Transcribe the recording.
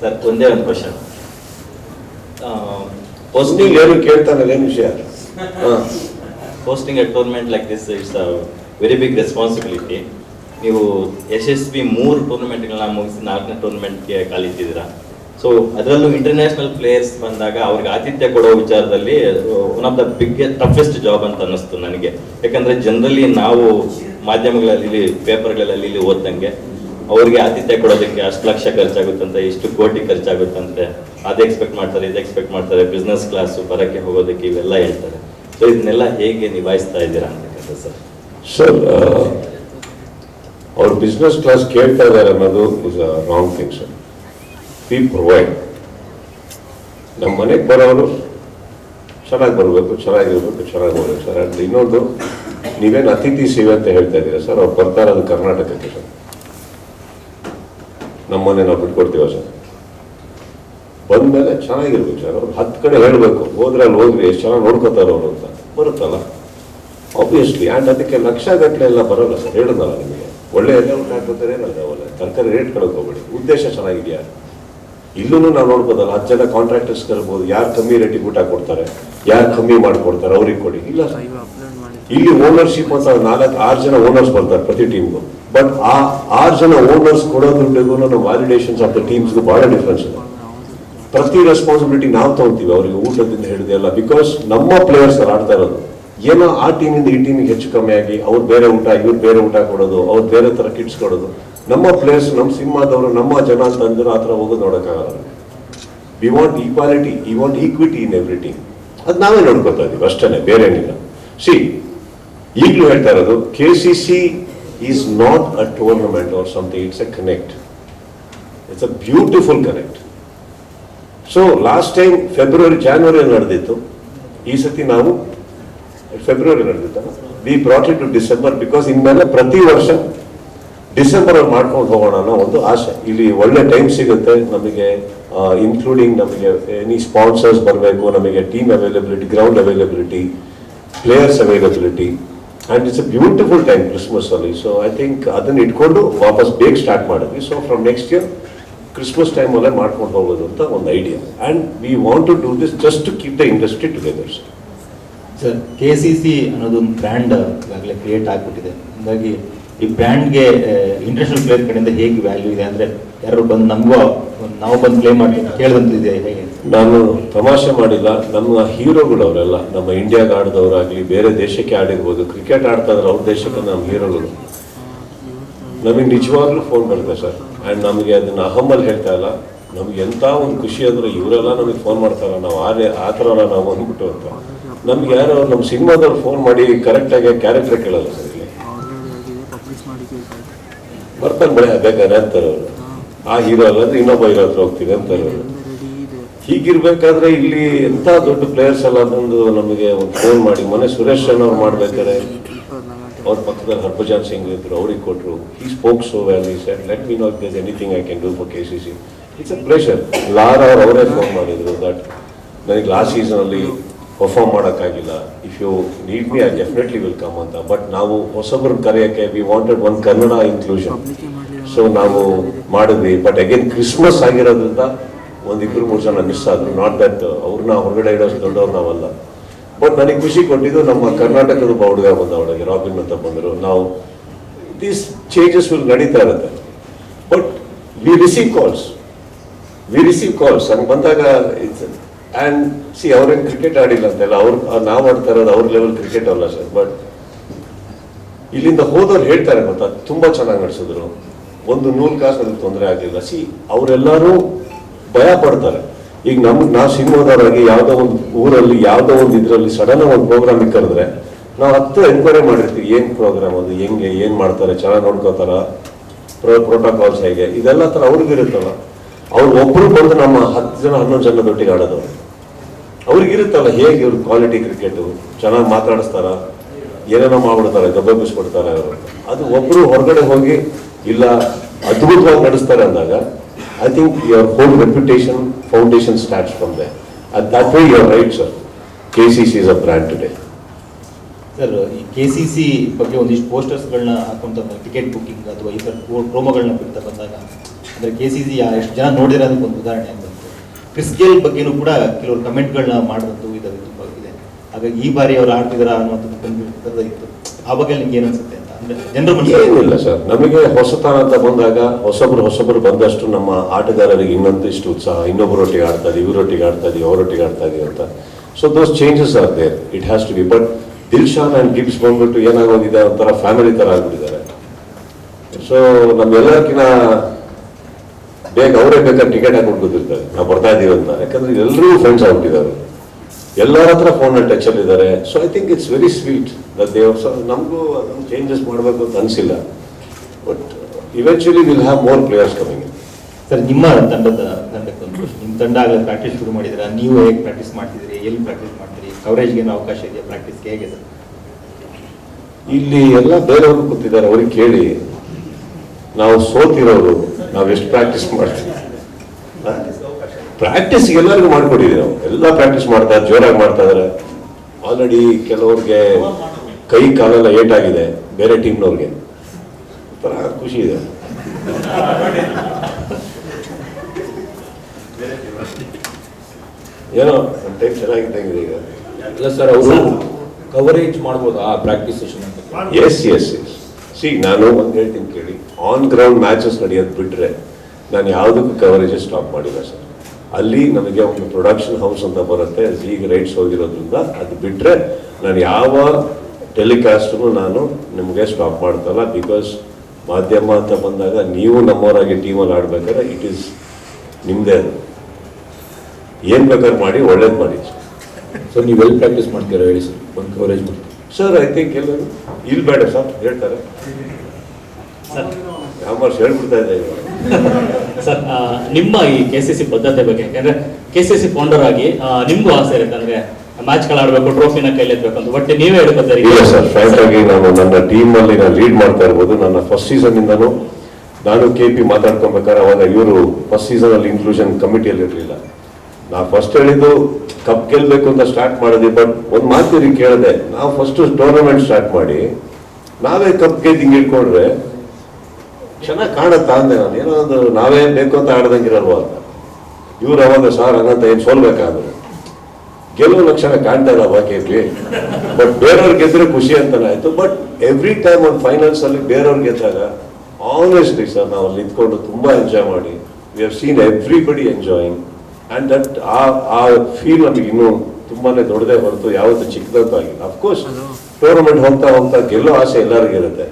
Sir ಒಂದೇ ಒಂದು question posting ಏನು ಕೇಳ್ತಾರೆ ಏನು ವಿಷಯ? Posting a tournament like this it's a very big responsibility ನೀವು ಯಶಸ್ವಿ ಮೂರು ಟೂರ್ನಮೆಂಟ್ಗಳನ್ನ ಮುಗಿಸಿ ನಾಲ್ಕನೇ ಟೂರ್ನಮೆಂಟ್ಗೆ ಕಾಲಿಟ್ಟಿದ್ದೀರಾ? ಸೊ ಅದರಲ್ಲೂ ಇಂಟರ್ನ್ಯಾಷನಲ್ ಪ್ಲೇಯರ್ಸ್ ಬಂದಾಗ ಅವ್ರಿಗೆ ಆತಿಥ್ಯ ಕೊಡೋ ವಿಚಾರದಲ್ಲಿ one of the big toughest job ಅಂತ ಅನ್ನಿಸ್ತು ನನಗೆ. ಯಾಕಂದರೆ ಜನರಲಿ ನಾವು ಮಾಧ್ಯಮಗಳಲ್ಲಿ ಪೇಪರ್ಗಳಲ್ಲಿ ಇಲ್ಲಿ ಓದ್ದಂಗೆ. ಅವ್ರಿಗೆ ಆತಿಥ್ಯ ಕೊಡೋದಕ್ಕೆ ಅಷ್ಟು ಲಕ್ಷ ಖರ್ಚಾಗುತ್ತಂತೆ, ಇಷ್ಟು ಕೋಟಿ ಖರ್ಚಾಗುತ್ತಂತೆ. ಅದು ಎಕ್ಸ್ಪೆಕ್ಟ್ ಮಾಡ್ತಾರೆ, ಇದು ಎಕ್ಸ್ಪೆಕ್ಟ್ ಮಾಡ್ತಾರೆ ಬಿಸ್ನೆಸ್ ಕ್ಲಾಸ್ ಬರಕ್ಕೆ ಹೋಗೋದಕ್ಕೆ ಇವೆಲ್ಲ ಹೇಳ್ತಾರೆ. ಸೊ ಇದನ್ನೆಲ್ಲ ಹೇಗೆ ನಿಭಾಯಿಸ್ತಾ ಇದ್ದೀರಾ ಅಂತಕ್ಕಂಥ ಸರ್. ಸರ್ ಅವ್ರು ಬಿಸ್ನೆಸ್ ಕ್ಲಾಸ್ ಕೇಳ್ತಾ ಇದ್ದಾರೆ ಅನ್ನೋದು is a wrong thing sir we provide ನಮ್ಮ ಮನೆಗೆ ಬರೋರು ಚೆನ್ನಾಗಿ ಬರಬೇಕು ಚೆನ್ನಾಗಿರ್ಬೇಕು ಚೆನ್ನಾಗಿ ಹೋಗ್ಬೇಕು ಸರ್ ಅಂಡ್ ಇನ್ನೊಂದು, ನೀವೇನು ಅತಿಥಿ ಸೇವೆ ಅಂತ ಹೇಳ್ತಾ ಇದ್ದೀರಾ ಸರ್ ಅವ್ರು ಬರ್ತಾ ಇರೋದು ಕರ್ನಾಟಕಕ್ಕೆ ಸರ್ ನಮ್ಮ ಮನೆ ನಾವು ಬಿಟ್ಕೊಡ್ತೀವ ಸರ್ ಬಂದ್ಮೇಲೆ ಚೆನ್ನಾಗಿರ್ಬೇಕು ಸರ್ ಅವ್ರು ಹತ್ತು ಕಡೆ ಹೇಳಬೇಕು. ಹೋದ್ರೆ ಅಲ್ಲಿ ಹೋಗ್ರಿ ಎಷ್ಟು ಚೆನ್ನಾಗಿ ನೋಡ್ಕೋತಾರ ಅವರು ಅಂತ. ಬರುತ್ತಲ್ಲ? ಆಬ್ವಿಯಸ್ಲಿ ಆ್ಯಂಡ್ ಅದಕ್ಕೆ ಲಕ್ಷ ಗಟ್ಟಲೆ ಎಲ್ಲ ಬರೋಲ್ಲ ಸರ್. ಹೇಳಿದ್ನಲ್ಲ ನಿಮಗೆ. ಒಳ್ಳೆ ಎಲ್ಲ ಊಟ ಹಾಕೋತಾರೆ ಏನಲ್ಲ ಒಳ್ಳೆ. ತರಕಾರಿ ರೇಟ್ ಕಳಕ್ ಹೋಗ್ಬೇಡಿ. ಉದ್ದೇಶ ಚೆನ್ನಾಗಿದೆಯಾ? ಇಲ್ಲೂ ನಾವು ನೋಡ್ಬೋದಲ್ಲ ಹತ್ತು ಜನ ಕಾಂಟ್ರಾಕ್ಟರ್ಸ್ ಕರ್ಬೋದು ಯಾರು ಕಮ್ಮಿ ರೇಟಿಗೆ ಊಟ ಕೊಡ್ತಾರೆ ಯಾರು ಕಮ್ಮಿ ಮಾಡಿಕೊಡ್ತಾರೆ ಅವ್ರಿಗೆ ಕೊಡಿ. ಇಲ್ಲ ಇಲ್ಲಿ ಓನರ್ಶಿಪ್ ಅಂತ ನಾಲ್ಕು ಆರು ಜನ ಓನರ್ಸ್ ಬರ್ತಾರೆ ಪ್ರತಿ ಟೀಮ್ಗೂ ಬಟ್ ಆ, ಆರು ಜನ ಓನರ್ಸ್ ಕೊಡೋ ದುಡ್ಡಿಗೂ ನಮ್ಮ ವ್ಯಾಲಿಡೇಷನ್ಸ್ ಆಫ್ ದ ಟೀಮ್ಸ್ಗೂ ಬಹಳ ಡಿಫ್ರೆನ್ಸ್ ಇದೆ. ಪ್ರತಿ ರೆಸ್ಪಾನ್ಸಿಬಿಲಿಟಿ ನಾವು ತಗೊಂತೀವಿ ಅವರಿಗೆ ಊಟದಿಂದ ಹೇಳಿದೆ ಅಲ್ಲ ಬಿಕಾಸ್ ನಮ್ಮ ಪ್ಲೇಯರ್ಸ್ ಆಡ್ತಾ ಇರೋದು. ಏನೋ ಆ ಟೀಮಿಂದ ಈ ಟೀಮಿಗೆ ಹೆಚ್ಚು ಕಮ್ಮಿ ಆಗಿ ಅವ್ರು ಬೇರೆ ಊಟ, ಇವ್ರು ಬೇರೆ ಊಟ ಕೊಡೋದು, ಅವ್ರು ಬೇರೆ ಥರ ಕಿಟ್ಸ್ ಕೊಡೋದು. ನಮ್ಮ ಪ್ಲೇಯರ್ಸ್ ನಮ್ಮ ಸಿನಿಮಾದವರು, ನಮ್ಮ ಜನ ಅಂತ ಅಂದ್ರೆ ಆ ಥರ ಹೋಗೋದು ನೋಡೋಕ್ಕಾಗಲ್ಲ. We want equality we want equity in every team ಅದು ನಾವೇ ನೋಡ್ಕೊತಾ ಇದೀವಿ. ಅಷ್ಟೇ ಬೇರೆ ಏನಿಲ್ಲ ಸಿ ಈಗಲೂ ಹೇಳ್ತಾ ಇರೋದು K C C is not a tournament or something it's a connect it's a beautiful connect so last time February January ನಡೆದಿತ್ತು. ಈ ಸತಿ ನಾವು February ನಡೆದಿತ್ತಲ್ಲ we brought to December because ಇನ್ಮೇಲೆ ಪ್ರತಿ ವರ್ಷ ಡಿಸೆಂಬರ್ ಅಲ್ಲಿ ಮಾಡ್ಕೊಂಡು ಹೋಗೋಣ ಅನ್ನೋ ಒಂದು ಆಸೆ. ಇಲ್ಲಿ ಒಳ್ಳೆ ಟೈಮ್ ಸಿಗುತ್ತೆ ನಮಗೆ ಇನ್ಕ್ಲೂಡಿಂಗ್ ನಮಗೆ ಎನಿ ಸ್ಪಾನ್ಸರ್ಸ್ ಬರಬೇಕು, ನಮಗೆ team availability ground availability players availability and it's a beautiful time Christmas ಅಲ್ಲಿ ಸೊ ಐ ಥಿಂಕ್ ಅದನ್ನು ಇಟ್ಕೊಂಡು ವಾಪಸ್ ಬೇಗ ಸ್ಟಾರ್ಟ್ ಮಾಡಿದ್ವಿ. So from next year Christmas ಟೈಮಲ್ಲೇ ಮಾಡ್ಕೊಂಡು ಹೋಗೋದು ಅಂತ ಒಂದು idea and we want to do this just to keep the industry together sir K C C ಅನ್ನೋದೊಂದು ಬ್ರ್ಯಾಂಡ್ ಈಗಾಗಲೇ ಕ್ರಿಯೇಟ್ ಆಗಿಬಿಟ್ಟಿದೆ. ಹಾಗಾಗಿ ಈ ಬ್ರ್ಯಾಂಡ್ಗೆ ಇಂಟರ್ನ್ಯಾಷನಲ್ ಪ್ಲೇಯರ್ ಕಡೆಯಿಂದ ಹೇಗೆ ವ್ಯಾಲ್ಯೂ ಇದೆ ಅಂದರೆ ಯಾರು ಬಂದು ನಮಗೂ ನಾವು ಬಂದು ಪ್ಲೇ ಮಾಡ್ತೀವಿ ಕೇಳಿದಂತಿದೆ ಹೇಗೆ? ನಾನು ತಮಾಷೆ ಮಾಡಿಲ್ಲ, ನಮ್ಮ ಹೀರೋಗಳು ಅವರೆಲ್ಲ ನಮ್ಮ ಇಂಡಿಯಾಗೆ ಆಡಿದವರಾಗಲಿ ಬೇರೆ ದೇಶಕ್ಕೆ ಆಡಿರ್ಬೋದು ಕ್ರಿಕೆಟ್ ಆಡ್ತಾ ಇದ್ರೆ ಅವ್ರ ದೇಶಕ್ಕೆ ನಮ್ಮ ಹೀರೋಗಳು. ನಮಗೆ ನಿಜವಾಗ್ಲೂ ಫೋನ್ ಬರುತ್ತೆ ಸರ್. ಆ್ಯಂಡ್ ನಮಗೆ ಅದನ್ನು ಅಹಮ್ಮಲ್ಲಿ ಹೇಳ್ತಾ ಇಲ್ಲ. ನಮ್ಗೆ ಎಂಥ ಒಂದು ಖುಷಿ ಅಂದರೆ ಇವರೆಲ್ಲ ನಮಗೆ ಫೋನ್ ಮಾಡ್ತಾರ. ನಾವು ಆ ರೇ- ಆ ಥರ ನಾವು ಅಂದ್ಬಿಟ್ಟು ಅಂತ. ನಮ್ಗೆ ಯಾರೋ, ನಮ್ಮ ಸಿನಿಮಾದವ್ರು ಫೋನ್ ಮಾಡಿ ಕರೆಕ್ಟಾಗಿ ಕ್ಯಾರೆಕ್ಟರ್ ಕೇಳಲ್ಲ ಸರ್. ಬರ್ತಾನೆ ಬೆಳೆ ಬೇಕಾದ್ರೆ ಅಂತಾರೆ ಅವರು. ಆ ಹೀರೋ ಅಲ್ಲ ಅಂದ್ರೆ ಇನ್ನೊಬ್ಬ ಹೀರೋ ಹತ್ರ ಹೋಗ್ತೀವಿ ಅಂತಾರೆ ಅವರು. ಹೀಗಿರ್ಬೇಕಾದ್ರೆ ಇಲ್ಲಿ ಎಂತ ದೊಡ್ಡ ಪ್ಲೇಯರ್ಸ್ ಎಲ್ಲ ಬಂದು ನಮಗೆ ಒಂದು ಫೋನ್ ಮಾಡಿ. ಮೊನ್ನೆ ಸುರೇಶ್ ರನ್ ಅವ್ರು ಮಾಡ್ಬೇಕಾದ್ರೆ ಅವ್ರ ಪಕ್ಕದಲ್ಲಿ ಹರ್ಭಜನ್ ಸಿಂಗ್ ಇದ್ರು ಅವ್ರಿಗೆ ಕೊಟ್ಟರು ಈ ಸ್ಪೋಕ್ ಸೋ ವೆಲ್ ಈ said let me not there's anything I can do for K C C it's a pleasure ಲಾರ್ ಅವ್ರು ಅವರೇ ಫೋನ್ ಮಾಡಿದ್ರು ದಟ್ ನನಗೆ ಲಾಸ್ಟ್ ಸೀಸನಲ್ಲಿ ಪರ್ಫಾರ್ಮ್ ಮಾಡೋಕ್ಕಾಗಿಲ್ಲ. If you need me I definitely will come ಅಂತ. But ನಾವು ಹೊಸಬ್ರನ್ನ ಕರೆಯೋಕ್ಕೆ we wanted one Kannada inclusion so ನಾವು ಮಾಡಿದ್ವಿ. ಬಟ್ ಅಗೇನ್ ಕ್ರಿಸ್ಮಸ್ ಆಗಿರೋದ್ರಿಂದ ಒಂದಿಬ್ರು ಮೂರು ಜನ ಮಿಸ್ ಆದರು. ನಾಟ್ ದಟ್ ಅವ್ರನ್ನ ಹೊರಗಡೆ ಇಡೋಷ್ಟು ದೊಡ್ಡವ್ರು ನಾವಲ್ಲ. ಬಟ್ ನನಗೆ ಖುಷಿ ಕೊಟ್ಟಿದ್ದು ನಮ್ಮ ಕರ್ನಾಟಕದ ಒಬ್ಬ ಹುಡುಗ ಬಂದ ಅವಳಿಗೆ ರಾಬಿನ್ ಅಂತ ಬಂದರು. ನಾವು ದೀಸ್ ಚೇಂಜಸ್ ವಿಲ್ ನಡೀತಾ ಇರುತ್ತೆ. But we receive calls we receive calls ಹಂಗೆ ಬಂದಾಗ ಇಟ್ಸ್ ಆ್ಯಂಡ್ ಸಿ ಅವ್ರೇನು ಕ್ರಿಕೆಟ್ ಆಡಿಲ್ಲ ಅಂತೆಲ್ಲ, ಅವ್ರು, ನಾವು ಆಡ್ತಾ ಇರೋದು ಅವ್ರ ಲೆವೆಲ್ ಕ್ರಿಕೆಟ್ ಅಲ್ಲ ಸರ್ ಬಟ್ ಇಲ್ಲಿಂದ ಹೋದವ್ರು ಹೇಳ್ತಾರೆ ಗೊತ್ತಾ, ತುಂಬ ಚೆನ್ನಾಗಿ ನಡೆಸಿದ್ರು. ಒಂದು ನೂರು ಕಾಸು ಅದಕ್ಕೆ ತೊಂದರೆ ಆಗಲಿಲ್ಲ. ಸಿ ಅವರೆಲ್ಲರೂ ಭಯ ಪಡ್ತಾರೆ. ಈಗ ನಮ್ಗೆ ನಾವು ಸಿನಿಮಾದವರಾಗಿ ಯಾವುದೋ ಒಂದು ಊರಲ್ಲಿ, ಯಾವುದೋ ಒಂದು ಇದರಲ್ಲಿ ಸಡನ್ ಒಂದು ಪ್ರೋಗ್ರಾಮ್ ಕರೆದ್ರೆ, ನಾವು ಹತ್ತು ಎನ್ಕ್ವೈರಿ ಮಾಡಿರ್ತೀವಿ, ಏನು ಪ್ರೋಗ್ರಾಮ್ ಅದು, ಹೆಂಗೆ, ಏನು ಮಾಡ್ತಾರೆ, ಚೆನ್ನಾಗಿ ನೋಡ್ಕೋತಾರ ಪ್ರೋ ಪ್ರೋಟೋಕಾಲ್ಸ್ ಹೇಗೆ, ಇದೆಲ್ಲ ಥರ ಅವ್ರಿಗಿರುತ್ತಲ್ಲ. ಅವ್ರು ಒಬ್ಬರು ಬಂದು ನಮ್ಮ ಹತ್ತು ಜನ, ಹನ್ನೊಂದು ಜನದೊಟ್ಟಿಗೆ ಆಡೋದು. ಅವ್ರಿಗಿರುತ್ತಲ್ಲ ಹೇಗೆ ಇವ್ರ ಕ್ವಾಲಿಟಿ ಕ್ರಿಕೆಟು ಚೆನ್ನಾಗಿ ಮಾತಾಡಿಸ್ತಾರ? ಏನೇನೋ ಮಾಡ್ಬಿಡ್ತಾರೆ ಗಬ್ಬಗಿಸ್ಬಿಡ್ತಾರೆ ಅವರು. ಅದು ಒಬ್ರು ಹೊರಗಡೆ ಹೋಗಿ ಇಲ್ಲ ಅದ್ಭುತವಾಗಿ ನಡೆಸ್ತಾರೆ ಅಂದಾಗ I think your whole reputation foundation starts from they that way your right sir K C C is a brand today sir ಈ ಕೆ ಸಿ ಸಿ ಬಗ್ಗೆ ಒಂದಿಷ್ಟು ಪೋಸ್ಟರ್ಸ್ಗಳನ್ನ ಹಾಕೊಂತ ಟಿಕೆಟ್ ಬುಕ್ಕಿಂಗ್ ಅಥವಾ ಈ ಥರ ಪ್ರೋಮೋಗಳನ್ನ ಬಿಡ್ತಾ ಬಂದಾಗ, ಅಂದರೆ ಕೆ ಸಿ ಸಿ ಎಷ್ಟು ಜನ ನೋಡಿರೋದಕ್ಕೆ ಒಂದು ಉದಾಹರಣೆ ಅಂತ ಬಂತು ಕ್ರಿಸ್ ಗೇಲ್ ಬಗ್ಗೆನೂ ಕೂಡ ಕೆಲವರು ಕಮೆಂಟ್ಗಳನ್ನ ಮಾಡಿದಂತು ಇದಾವೆ ತುಂಬ ಇದೆ. ಹಾಗಾಗಿ ಈ ಬಾರಿ ಅವ್ರು ಆಡ್ತಿದಾರ ಕಂಡು ಇತ್ತು. ಆ ಬಗ್ಗೆ ನಿಮ್ಗೆ ಏನು ಅನ್ಸುತ್ತೆ ಅಂತ? ಜನರ ಏನಿಲ್ಲ ಸರ್. ನಮಗೆ ಹೊಸತನ ಅಂತ ಬಂದಾಗ ಹೊಸಬ್ರು ಹೊಸೊಬ್ರು ಬಂದಷ್ಟು ನಮ್ಮ ಆಟಗಾರರಿಗೆ ಇನ್ನೊಂದು ಇಷ್ಟು ಉತ್ಸಾಹ. ಇನ್ನೊಬ್ಬರೊಟ್ಟಿಗೆ ಆಡ್ತಾ ಇದೀವಿ ಇವರೊಟ್ಟಿಗೆ ಆಡ್ತಾ ಇದೀವಿ ಅವರೊಟ್ಟಿಗೆ ಆಡ್ತಾ ಇದೀವಿ ಅಂತ. So those changes are there it has to be but Dilshan and Gibbs ಬಂದ್ಬಿಟ್ಟು ಏನಾಗೋದಿದೆ ಒಂಥರ ಫ್ಯಾಮಿಲಿ ಥರ ಆಗ್ಬಿಟ್ಟಿದ್ದಾರೆ. ಸೊ ನಮ್ಗೆಲ್ಲಕ್ಕಿಂತ ಬೇಗ ಅವರೇ ಬೇಕಾದ ಟಿಕೆಟ್ ಹಾಕೊಂಡು ಕೂತಿರ್ತಾರೆ ನಾವು ಬರ್ತಾ ಇದೀವಿ ಅಂತ. ಯಾಕಂದ್ರೆ ಎಲ್ಲರೂ ಫ್ರೆಂಡ್ಸ್ ಆಗ್ಬಿಟ್ಟಿದ್ದಾರೆ. ಎಲ್ಲರ ಹತ್ರ ಫೋನ್ ಟಚ್ ಅಲ್ಲಿ ಇದ್ದಾರೆ. So I think it's very sweet so ನಮಗೂ ಅದನ್ನು ಚೇಂಜಸ್ ಮಾಡಬೇಕು ಅಂತ ಅನಿಸಿಲ್ಲ. But eventually will have more players coming sir ನಿಮ್ಮ ತಂಡದ ತಂಡಕ್ಕೆ ಒಂದು ನಿಮ್ಮ ತಂಡ ಆಗಲೇ ಪ್ರಾಕ್ಟೀಸ್ ಶುರು ಮಾಡಿದ್ರೆ ನೀವು ಹೇಗೆ ಪ್ರಾಕ್ಟೀಸ್ ಮಾಡ್ತಿದ್ದೀರಿ? ಎಲ್ಲಿ ಪ್ರಾಕ್ಟೀಸ್ ಮಾಡ್ತೀರಿ? ಕವರೇಜ್ಗೆ ಏನು ಅವಕಾಶ ಇದೆಯಾ ಪ್ರಾಕ್ಟೀಸ್ಗೆ ಹೇಗೆ ಸರ್? ಇಲ್ಲಿ ಎಲ್ಲ ಬೇರೆಯವರು ಕೂತಿದ್ದಾರೆ. ಅವ್ರಿಗೆ ಕೇಳಿ. ನಾವು ಸೋತಿರೋರು ನಾವು ಎಷ್ಟು ಪ್ರಾಕ್ಟೀಸ್ ಮಾಡ್ತೀವಿ? ಪ್ರಾಕ್ಟೀಸ್ ಎಲ್ಲರಿಗೂ ಮಾಡಿಕೊಟ್ಟಿದ್ದೀವಿ ನಾವು. ಎಲ್ಲ ಪ್ರಾಕ್ಟೀಸ್ ಮಾಡ್ತಾ ಜೋರಾಗಿ ಮಾಡ್ತಾ ಇದಾರೆ ಆಲ್ರೆಡಿ ಕೆಲವ್ರಿಗೆ ಕೈ ಕಾಲೆಲ್ಲ ಏಟಾಗಿದೆ ಬೇರೆ ಟೀಮ್ನವ್ರಿಗೆ ಒಂಥರ ಖುಷಿ ಇದೆ. ಏನೋ ಟೈಮ್ ಚೆನ್ನಾಗಿದ್ದಂಗಿದೆ ಈಗ. ಇಲ್ಲ ಸರ್ ಅವರು ಕವರೇಜ್ ಮಾಡ್ಬೋದು ಆ practice session S S S C ನಾನು ಒಂದು ಹೇಳ್ತೀನಿ ಕೇಳಿ. ಆನ್ ಗ್ರೌಂಡ್ ಮ್ಯಾಚಸ್ ನಡೆಯೋದು ಬಿಟ್ಟರೆ ನಾನು ಯಾವುದಕ್ಕೂ ಕವರೇಜ್ ಸ್ಟಾಪ್ ಮಾಡಿಲ್ಲ ಸರ್. ಅಲ್ಲಿ ನಮಗೆ ಒಂದು ಪ್ರೊಡಕ್ಷನ್ ಹೌಸ್ ಅಂತ ಬರುತ್ತೆ ಈಗ ರೈಟ್ಸ್ ಹೋಗಿರೋದ್ರಿಂದ ಅದು ಬಿಟ್ಟರೆ ನಾನು ಯಾವ ಟೆಲಿಕಾಸ್ಟನ್ನು ನಾನು ನಿಮಗೆ ಸ್ಟಾಪ್ ಮಾಡ್ತಲ್ಲ ಬಿಕಾಸ್ ಮಾಧ್ಯಮ ಅಂತ ಬಂದಾಗ ನೀವು ನಮ್ಮವರಾಗಿ ಟೀಮಲ್ಲಿ ಆಡಬೇಕಾದ್ರೆ ಇಟ್ ಈಸ್ ನಿಮ್ಮದೇ ಅದು. ಏನು ಬೇಕಾದ್ರೆ ಮಾಡಿ, ಒಳ್ಳೇದು ಮಾಡಿ ಸೊ ನೀವು ವೆಲ್ ಪ್ರಾಕ್ಟೀಸ್ ಮಾಡ್ತೀರಾ ಹೇಳಿ ಸರ್? ಒಂದು ಕವರೇಜ್ ಮಾಡಿ ಸರ್ ಐ ಥಿಂಕ್ ಎಲ್ಲರೂ ಇಲ್ಲಿ ಬೇಡ ಸರ್ ಹೇಳ್ತಾರೆ. ಕಾಮರ್ಸ್ ಹೇಳ್ಬಿಡ್ತಾ ಇದೆ ಇವಾಗ? ಸರ್ ನಿಮ್ಮ ಈ ಕೆ ಸಿ ಸಿ ಬದ್ಧತೆ ಬಗ್ಗೆ ಯಾಕಂದ್ರೆ ಕೆ ಸಿ ಸಿ ಫೌಂಡರ್ ಆಗಿ ನಿಮ್ಗೂ ಆಸೆ ಇರುತ್ತೆ ಅಂದ್ರೆ ಮ್ಯಾಚ್ ಆಡ್ಬೇಕು ಟ್ರೋಫಿನ ಅಂತ. ಬಟ್ ನೀವೇ ಹೇಳ್ಕೊತಾರೆ ಇಲ್ಲ ಸರ್ ಆಗಿ ನಾನು ನನ್ನ ಟೀಮ್ ಅಲ್ಲಿ ನಾನು ಲೀಡ್ ಮಾಡ್ತಾ ಇರ್ಬೋದು. ನನ್ನ ಫಸ್ಟ್ ಸೀಸನ್ ಇಂದನು ನಾನು ಕೆ ಪಿ ಮಾತಾಡ್ಕೊಬೇಕಾದ್ರೆ ಅವಾಗ ಇವರು ಫಸ್ಟ್ ಸೀಸನ್ ಅಲ್ಲಿ ಇನ್ಕ್ಲೂಷನ್ ಕಮಿಟಿಯಲ್ಲಿ ಇರಲಿಲ್ಲ. ನಾ ಫಸ್ಟ್ ಹೇಳಿದ್ದು ಕಪ್ ಗೆಲ್ಬೇಕು ಅಂತ ಸ್ಟಾರ್ಟ್ ಮಾಡಿದ್ವಿ ಬಟ್ ಒಂದು ಮಾತು ಕೇಳಿದೆ. ನಾವು ಫಸ್ಟ್ ಟೂರ್ನಮೆಂಟ್ ಸ್ಟಾರ್ಟ್ ಮಾಡಿ, ನಾವೇ ಕಪ್ ಗೆದ್ದು ಇಟ್ಕೊಂಡ್ರೆ ಚೆನ್ನಾಗಿ ಕಾಣುತ್ತಾ ಅಂದೆ ನಾನು. ಏನೋ ನಾವೇ ಬೇಕು ಅಂತ ಆಡ್ದಂಗಿರಲ್ವ ಅಂತ. ಇವ್ರು ಅವಾಗ, ಸಾರ್ ಅನ್ನಂತ ಏನು ಸೋಲ್ಬೇಕಾದ್ರೆ ಗೆಲುವು ಲಕ್ಷಣ ಕಾಣ್ತಾ ಇಲ್ಲ ಬಾಕಿಯಲ್ಲಿ ಬಟ್ ಬೇರೆಯವ್ರು ಗೆದ್ರೆ ಖುಷಿ ಅಂತಾನೆ ಆಯ್ತು. ಬಟ್ ಎವ್ರಿ ಟೈಮ್ ಒಂದು ಫೈನಲ್ಸ್ ಅಲ್ಲಿ ಬೇರೆಯವ್ರು ಗೆದ್ದಾಗ ಆನೆಸ್ಟ್ಲಿ ಸರ್, ನಾವು ಅಲ್ಲಿ ನಿಂತ್ಕೊಂಡು ತುಂಬಾ ಎಂಜಾಯ್ ಮಾಡಿ. We have seen everybody enjoying and that ಆ ಆ ಫೀಲ್ ನಮಗೆ ಇನ್ನೂ ತುಂಬಾನೇ ದೊಡ್ಡದೇ ಹೊರತು ಯಾವತ್ತು ಚಿಕ್ಕದಂತೂ ಆಗಿಲ್ಲ. ಅಫ್ಕೋರ್ಸ್ ಟೂರ್ನಮೆಂಟ್ ಹೋಗ್ತಾ ಹೋಗ್ತಾ ಗೆಲ್ಲೋ ಆಸೆ ಎಲ್ಲರಿಗೂ ಇರುತ್ತೆ